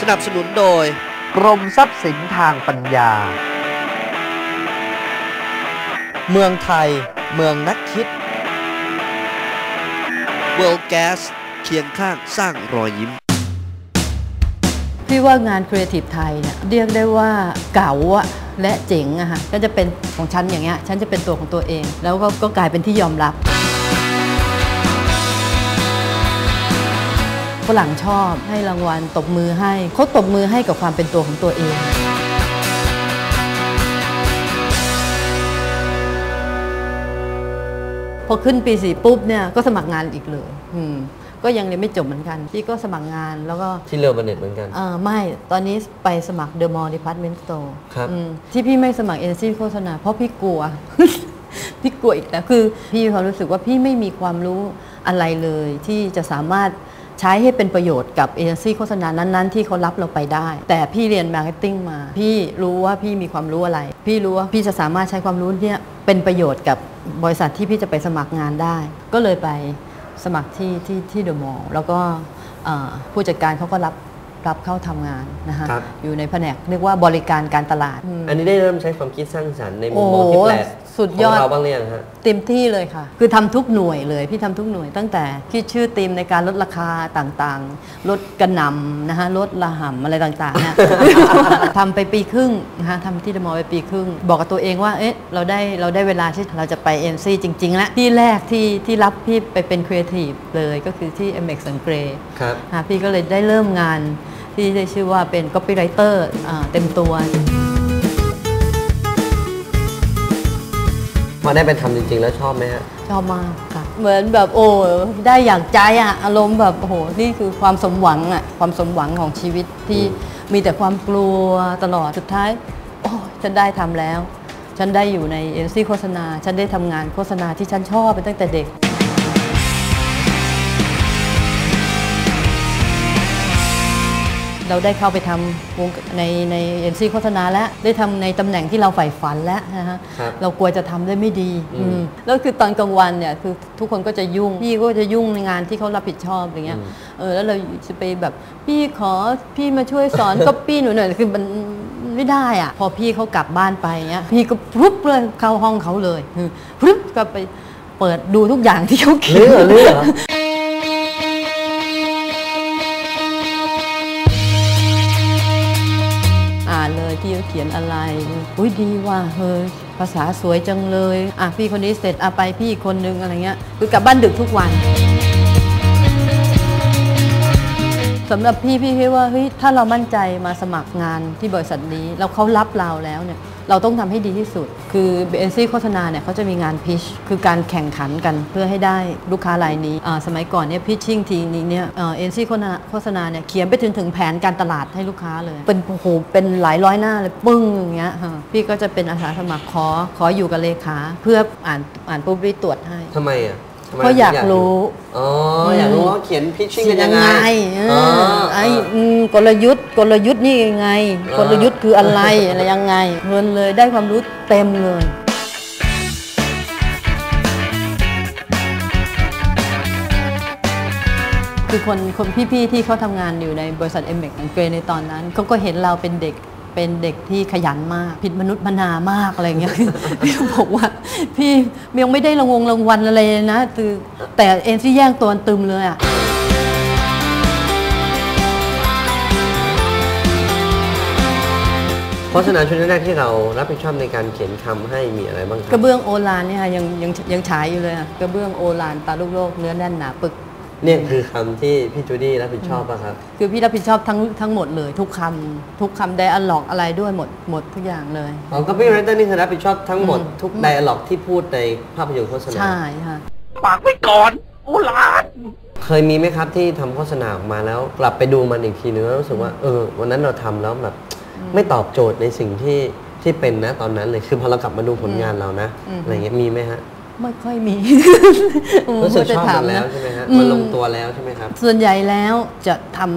สนับสนุนโดย กรมทรัพย์สินทางปัญญา เมืองไทย เมืองนักคิด World Gas เคียงข้างสร้างรอยยิ้ม พี่ว่างานครีเอทีฟไทยเนี่ยเรียกได้ว่าเก๋าอะและเจ๋งอะค่ะก็จะเป็นของฉันอย่างเงี้ยฉันจะเป็นตัวของตัวเอง แล้วก็ก็กลายเป็นที่ยอมรับ ฝรั่งชอบ ให้รางวัลตบมือให้เขาตบมือให้กับความเป็นตัวของตัวเองพอขึ้นปีสี่ปุ๊บเนี่ยก็สมัครงานอีกเลยอืมก็ยังเรียนไม่จบเหมือนกันพี่ก็สมัครงานแล้วก็ที่เรือบันเน็ตเหมือนกันเออไม่ตอนนี้ไปสมัคร The Mall Department Store ครับอืมที่พี่ไม่สมัครเอเจนซี่โฆษณาเพราะพี่กลัว พี่กลัวอีกแล้วคือ พี่มีความรู้สึกว่าพี่ไม่มีความรู้อะไรเลย ที่จะสามารถ ใช้ให้เป็นประโยชน์กับเอเจนซี่โฆษณานั้นๆ ที่เขารับเราไปได้ แต่พี่เรียนมาร์เก็ตติ้งมา พี่รู้ว่าพี่มีความรู้อะไร พี่รู้ว่าพี่จะสามารถใช้ความรู้เนี่ยเป็นประโยชน์กับบริษัทที่พี่จะไปสมัครงานได้ ก็เลยไปสมัครที่ที่ที่เดอะมอลล์แล้วก็เอ่อผู้จัดการเขาก็รับรับเข้าทำงานนะคะครับอยู่ในแผนกเรียกว่าบริการการตลาด อันนี้ได้เริ่มใช้ความคิดสร้างสรรค์ในมุมมองโอ้โหที่แปลกสุดยอดของเราบ้างหรือยังฮะเต็มที่เลยค่ะ คือทำทุกหน่วยเลยพี่ทำทุกหน่วย ตั้งแต่คิดชื่อทีมในการลดราคาต่างๆ ลดกระหนำนะคะลดระห่ำอะไรต่างๆเนี่ยทำไปปีครึ่งนะคะทำที่เดอะมอลล์ไปปีครึ่ง บอกกับตัวเองว่าเอ๊ะเราได้เราได้เวลาที่เราจะไป MC จริง ๆ แล้ว ที่แรกที่ที่รับพี่ไปเป็นครีเอทีฟเลยก็คือที่ MX สังเกรครับค่ะพี่ก็เลยได้เริ่มงานที่ได้ชื่อว่าเป็น copywriter อ่าเต็มตัว อได้ไปทำจริง ๆ แล้วชอบไหมฮะชอบมากค่ะ เหมือนแบบโอ้ได้อย่างใจอะอารมณ์แบบโอ้โหนี่คือความสมหวังอะความสมหวังของชีวิตที่มีแต่ความกลัวตลอดสุดท้าย โอ้ฉันได้ทำแล้ว ฉันได้อยู่ในเอ็นซี่โฆษณา ฉันได้ทำงานโฆษณาที่ฉันชอบเป็นตั้งแต่เด็ก เราได้เข้าไปทำวงในในเอ็นซีโฆษณาแล้วได้ทำในตำแหน่งที่เราใฝ่ฝันแล้วนะฮะครับเรากลัวจะทำได้ไม่ดีอืมอืมแล้วคือตอนกลางวันเนี่ยคือทุกคนก็จะยุ่งพี่ก็จะยุ่งในงานที่เขารับผิดชอบอย่างเงี้ยเออแล้วเราจะไปแบบพี่ขอพี่มาช่วยสอนก็ปี้หนูหน่อยคือมันไม่ได้อะพอพี่เขากลับบ้านไปเงี้ยพี่ก็พุบเลยเข้าห้องเขาเลยคือพุบก็ไปเปิดดูทุกอย่างที่เขาเขียเลืนอเลืออ่านเลย ที่เขียนอะไร อุ้ยดีว่าเฮ้ยภาษาสวยจังเลย อะพี่คนนี้เสร็จอะไปพี่อีกคนนึงอะไรเงี้ย คือกลับบ้านดึกทุกวันสำหรับพี่พี่คิดว่าเฮ้ยถ้าเรามั่นใจมาสมัครงานที่บริษัทนี้ แล้วเขารับเราแล้วเนี่ย เราต้องทำให้ดีที่สุด คือเอ็นซี่โฆษณาเนี่ยเขาจะมีงานพิช คือการแข่งขันกันเพื่อให้ได้ลูกค้ารายนี้อ่าสมัยก่อนเนี่ยพิชชิ่งทีนี้เนี่ยเอ็นซีโฆษณาโฆษณาเนี่ยเขียนไปถึงถึงแผนการตลาดให้ลูกค้าเลย เป็นโอ้โหเป็นหลายร้อยหน้าเลยปึ้งอย่างเงี้ยพี่ก็จะเป็นอาสาสมัครขอขออยู่กับเลขาเพื่ออ่านอ่านปุ๊บรีตรวจให้ทำไมอะ เพราะอยากรู้อ๋ออยากรู้ว่าเขียนพิชชิ่งกันยัยังงไงไงเอออ๋อไอ้อืมกลยุทธ์กลยุทธ์นี่ยังไงอ่ากลยุทธ์คืออะไรอะไรยังไงเพลินเลยได้ความรู้เต็มเลยคือคนคนพี่ๆที่เขาทำงานอยู่ในบริษัทเอ็มเของเกรในตอนนั้นเขาก็เห็นเราเป็นเด็ก เป็นเด็กที่ขยันมาก ผิดมนุษย์มนามากอะไรเงี้ย พี่ก็บอกว่า พี่ยังไม่ได้รางวงรางวัลอะไรเลยนะคือแต่เอ็นซี่แย่งตัวตึมเลยอะโฆษณาชุดแรกๆที่เรารับผิดชอบในการเขียนคำให้มีอะไรบ้างคกรัระเบื้องโอลานเนี่ยค่ะยังยังยังฉายอยู่เลยอะกระเบื้องโอลานตาลูกโลกเนื้อแน่นหนาปึก เนี่ยคือคำที่พี่จูดี้รับผิดชอบป่ะครับ คือพี่รับผิดชอบทั้งทั้งหมดเลยทุกคำทุกคำไดอะล็อกอะไรด้วยหมดหมดทุกอย่างเลยอ๋อ copywriter นี่คือรับผิดชอบทั้งหมดอืมทุกไดอะล็อกที่พูดในภาพยนตร์โฆษณาใช่ค่ะปากไว้ก่อนโอลานเคยมีไหมครับที่ทำโฆษณาออกมาแล้ว กลับไปดูมันอีกทีนึงแล้วรู้สึกว่าเออวันนั้นเราทำแล้วแบบไม่ตอบโจทย์ในสิ่งที่ที่เป็นนะตอนนั้นเลยคือพอเรากลับมาดูผลงานเรานะอืมอะไรเงี้ยมีไหมฮะ ไม่ค่อยมีรู้สึกจะชอบถามันแล้วนะใช่ไหมฮะอืมมันลงตัวแล้วใช่ไหมครับ ส่วนใหญ่แล้วจะทำ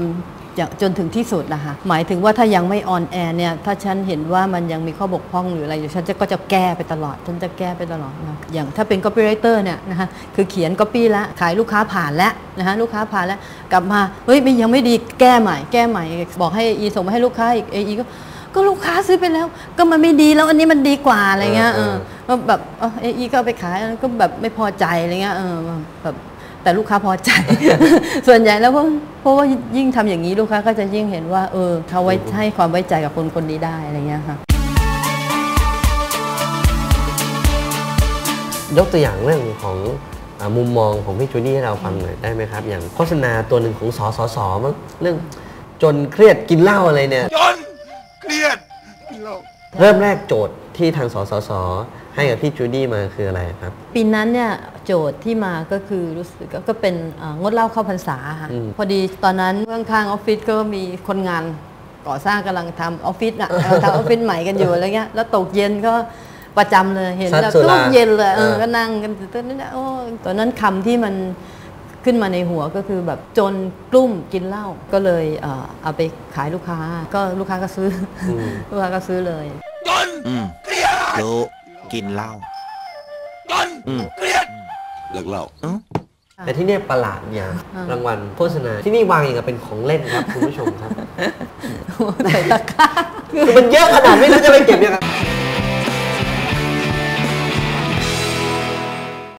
อย่างจนถึงที่สุดนะคะหมายถึงว่าถ้ายังไม่ออนแอร์เนี่ย ถ้าฉันเห็นว่ามันยังมีข้อบกพร่องหรืออะไรอยู่ฉันจะก็จะแก้ไปตลอด ฉันจะแก้ไปตลอดนะอย่างถ้าเป็น copywriter เนี่ยนะคะคือเขียน copy แล้วขายลูกค้าผ่านแล้วนะคะลูกค้าผ่านแล้ว กลับมา เฮ้ยมันยังไม่ดีแก้ใหม่ แก้ใหม่ บอกให้ AE ส่งมาให้ลูกค้าอีก AE ก็ ก็ลูกค้าซื้อไปแล้ว ก็มันไม่ดีแล้วอันนี้มันดีกว่าอะไรเงี้ยเออก็แบบเออ AE ก็เอาไปขายก็แบบไม่พอใจอะไรเงี้ยเออแบบแต่ลูกค้าพอใจ ส่วนใหญ่แล้วเพราะเพราะว่ายิ่งทำอย่างนี้ลูกค้าก็จะยิ่งเห็นว่า เออเขาไว้ให้ความไว้ใจกับคนคนนี้ได้อะไรเงี้ยค่ะยกตัวอย่างเรื่องของอามุมมองของพี่จูดี้ให้เราฟังหน่อยได้ไหมครับ อย่างโฆษณาตัวหนึ่งของสสสมั้งเรื่องจนเครียดกินเหล้าอะไรเนี่ยจนเค รียดกินเหล้าเริ่มแรกโจทย์ที่ทางสสส ให้กับพี่จูดี้มาคืออะไรครับ ปีนั้นเนี่ยโจทย์ที่มาก็คือรู้สึกก็ก็เป็นเอ่องดเหล้าเข้าพรรษาค่ะอืมพอดีตอนนั้นข้างๆออฟฟิศก็มีคนงานก่อสร้างกำลังทำออฟฟิศอะกำลังทำออฟฟิศใหม่กันอยู่อะไรเงี้ยแล้วตกเย็นก็ประจำเลยเห็นซัดแล้วสุราทุกเย็นเลยเออเออก็นั่งกันตอนนั้นนะโอ้ตอนนั้นคำที่มัน ขึ้นมาในหัวก็คือแบบจนกลุ้มกินเหล้าก็เลยเอ่อเอาไปขายลูกค้า ก็ลูกค้าก็ซื้ออม ลูกค้าก็ซื้อเลยจนอืมเครียดรู้กินเหล้าจนอืมเครียดเลิกเหล้าเอ้า แต่ที่เนี่ยประหลาดอย่างอ่ารางวัลโฆษณาที่นี่วางอย่างกับเป็นของเล่นครับคุณผู้ชมครับ ใส่ตะกร้า คือมันเยอะขนาดไม่รู้จะไปเก็บยังไง